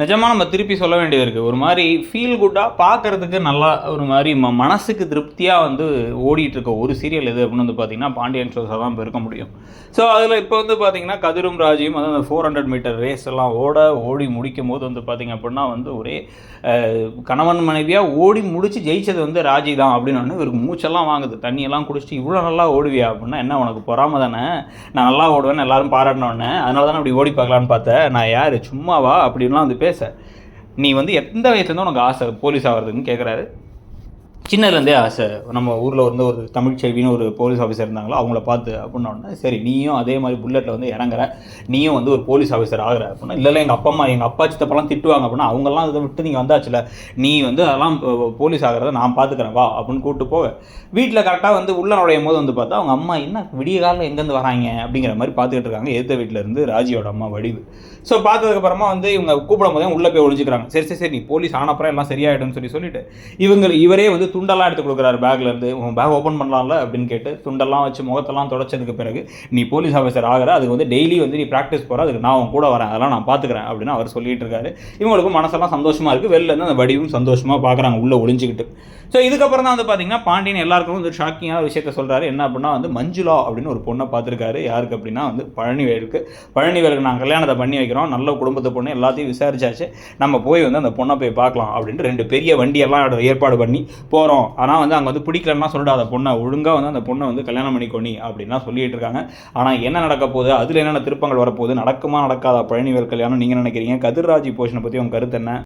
நிஜமாக நம்ம திருப்பி சொல்ல வேண்டியது இருக்குது ஒரு மாதிரி ஃபீல் குட்டாக பார்க்கறதுக்கு நல்லா ஒரு மாதிரி ம மனசுக்கு திருப்தியாக வந்து ஓடிட்டுருக்க ஒரு சீரியல் எது அப்படின்னு வந்து பார்த்தீங்கன்னா பாண்டியன் ஷோஸாக தான் இப்போ இருக்க முடியும். ஸோ அதில் இப்போ வந்து பார்த்திங்கன்னா கதிரும் ராஜியும் வந்து அந்த ஃபோர் ஹண்ட்ரட் மீட்டர் ரேஸ் எல்லாம் ஓட ஓடி முடிக்கும் போது வந்து பார்த்திங்க அப்படின்னா வந்து ஒரே கணவன் மனைவியாக ஓடி முடித்து ஜெயிச்சது வந்து ராஜி தான் அப்படின்னு இவருக்கு மூச்செல்லாம் வாங்குது. தண்ணியெல்லாம் குடிச்சிட்டு இவ்வளோ நல்லா ஓடுவியா? அப்படின்னா என்ன உனக்கு பொறாம தானே? நான் நல்லா ஓடுவேன் எல்லாரும் பாராட்டினோடனே அதனால தானே அப்படி ஓடி பார்க்கலான்னு பார்த்தேன். நான் யார்? சும்மாவா? அப்படின்லாம் வந்து பேச. நீ வந்து எந்த வயசுலேருந்து உனக்கு ஆசை? போலீஸ் ஆகிறதுன்னு கேட்குறாரு சின்னதுலேருந்தே ஆசை. நம்ம ஊரில் வந்து ஒரு தமிழ் செல்வின்னு ஒரு போலீஸ் ஆஃபீஸர் இருந்தாங்களோ அவங்கள பார்த்து அப்படின்னோடனே சரி நீயும் அதே மாதிரி புல்லட்டில் வந்து இறங்குற நீயும் வந்து ஒரு போலீஸ் ஆஃபீஸர் ஆகுற அப்படின்னா இல்லை இல்லை எங்கள் அப்பா அம்மா எங்கள் அப்பா சித்தப்பெல்லாம் திட்டுவாங்க அப்படின்னா அவங்கெல்லாம் இதை விட்டு நீங்கள் வந்தாச்சுல நீ வந்து அதெல்லாம் போலீஸ் ஆகிறத நான் பார்த்துக்கிறேன் வா அப்படின்னு கூப்பிட்டு போக வீட்டில் கரெக்டாக வந்து உள்ள நுழையும் போது வந்து பார்த்தா அவங்க அம்மா என்ன விடிய காலில் எங்கேருந்து வராங்க? அப்படிங்கிற மாதிரி பார்த்துக்கிட்டு இருக்காங்க. எதிர்த்த வீட்டில் இருந்து ராஜியோட அம்மா வடிவு. ஸோ பார்த்ததுக்கப்புறமா வந்து இவங்க கூப்பிடும் போதே உள்ளே போய் ஒழிஞ்சிக்கிறாங்க சரி சரி சரி நீ போலீஸ் ஆனப்புறம் எல்லாம் சரியாயிடும்னு சொல்லி சொல்லிட்டு இவங்க இவரே வந்து துண்டெல்லாம் எடுத்து கொடுக்குறாரு பேக்ல இருந்து. உன் பேக் ஓப்பன் பண்ணலாம்ல அப்படின்னு கேட்டு துண்டெல்லாம் வச்சு முகத்தெல்லாம் தொடச்சதுக்கு பிறகு நீ போலீஸ் ஆஃபீஸர் ஆகிற அதுக்கு வந்து டெய்லி வந்து நீ ப்ராக்டிஸ் போகிற அதுக்கு நான் உன் கூட வரேன் அதெல்லாம் நான் பார்த்துக்கிறேன் அப்படின்னு அவர் சொல்லிட்டு இருக்காரு. இவங்களுக்கும் மனசெல்லாம் சந்தோஷமா இருக்கு. வெளில இருந்து அந்த வடிவும் சந்தோஷமா பார்க்குறாங்க உள்ள ஒளிஞ்சுக்கிட்டு. ஸோ இதுக்கப்புறம் தான் வந்து பார்த்தீங்கன்னா பாண்டியன் எல்லாருக்கும் வந்து ஷாக்கிங்காக விஷயத்த சொல்றாரு. என்ன அப்படின்னா வந்து மஞ்சுளா அப்படின்னு ஒரு பொண்ணை பார்த்துருக்காரு யாருக்கு அப்படின்னா வந்து பழனிவேலுக்கு. பழனிவேலுக்கு நான் கல்யாணத்தை பண்ணி வைக்கிறோம். நல்ல குடும்பத்து பொண்ணு எல்லாத்தையும் விசாரிச்சாச்சு. நம்ம போய் வந்து அந்த பொண்ணை போய் பார்க்கலாம் அப்படின்ட்டு ரெண்டு பெரிய வண்டியெல்லாம் ஏற்பாடு பண்ணி போகிறோம் ஆனால் வந்து அங்கே வந்து பிடிக்கலன்னா சொல்லிட்டு பொண்ணை ஒழுங்காக வந்து அந்த பொண்ணை வந்து கல்யாணம் பண்ணிக்கோணி அப்படின்லாம் சொல்லிட்டு இருக்காங்க. ஆனால் என்ன நடக்க போகுது? அதில் என்னென்ன திருப்பங்கள் வரப்போகுது? நடக்குமா நடக்காதா? பழனிவேல் கல்யாணம் நீங்கள் நினைக்கிறீங்க? கதிர்ராஜி போஷனை பற்றி உங்கள் கருத்து என்ன?